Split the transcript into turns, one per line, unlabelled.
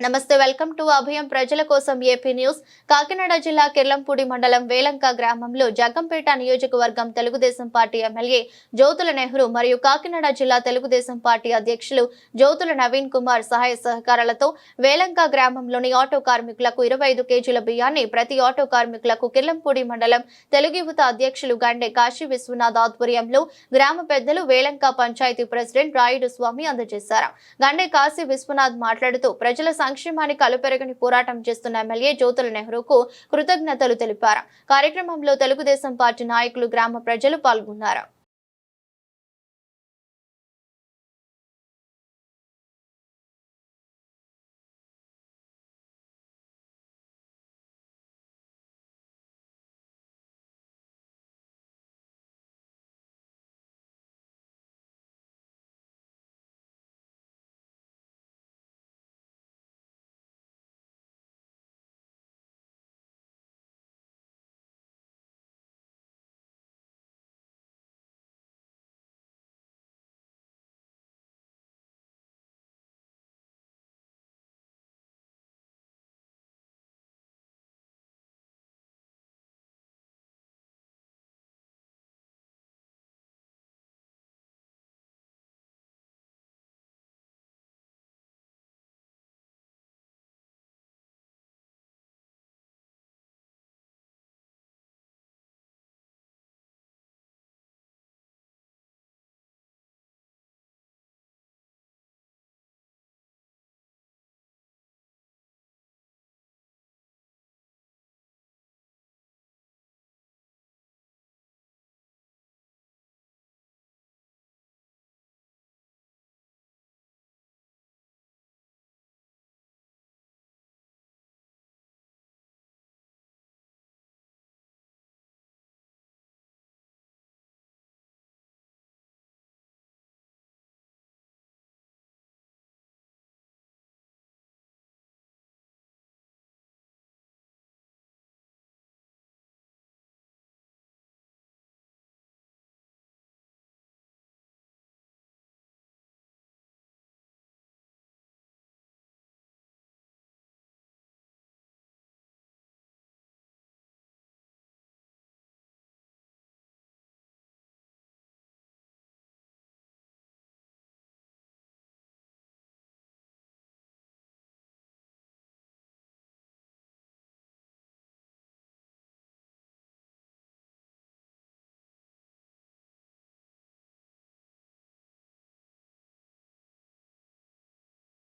నమస్తే welcome to అభయం ప్రజల కోసం ఏపీ న్యూస్. కాకినాడ జిల్లా కిర్లంపూడి మండలం వేలంక గ్రామంలో జగంపేట నియోజకవర్గం తెలుగుదేశం పార్టీ ఎమ్మెల్యే జ్యోతుల నెహ్రూ మరియు కాకినాడ జిల్లా తెలుగుదేశం పార్టీ అధ్యక్షులు జ్యోతుల నవీన్ కుమార్ సహాయ సహకారాలతో వేలంక గ్రామంలోని ఆటో కార్మికులకు ఇరవై ఐదు కేజీల బియ్యాన్ని ప్రతి ఆటో కార్మికులకు కిర్లంపూడి మండలం తెలుగు యువత అధ్యక్షులు గండే కాశీ విశ్వనాథ్ ఆధ్వర్యంలో గ్రామ పెద్దలు వేలంక పంచాయతీ ప్రెసిడెంట్ రాయుడు స్వామి అందజేశారు. గండే కాశీ విశ్వనాథ్ మాట్లాడుతూ ప్రజల సంక్షేమానికి కలుపెరగని పోరాటం చేస్తున్న ఎమ్మెల్యే జ్యోతుల నెహ్రూకు కృతజ్ఞతలు తెలిపారు. కార్యక్రమంలో తెలుగుదేశం పార్టీ నాయకులు గ్రామ ప్రజలు పాల్గొన్నారు.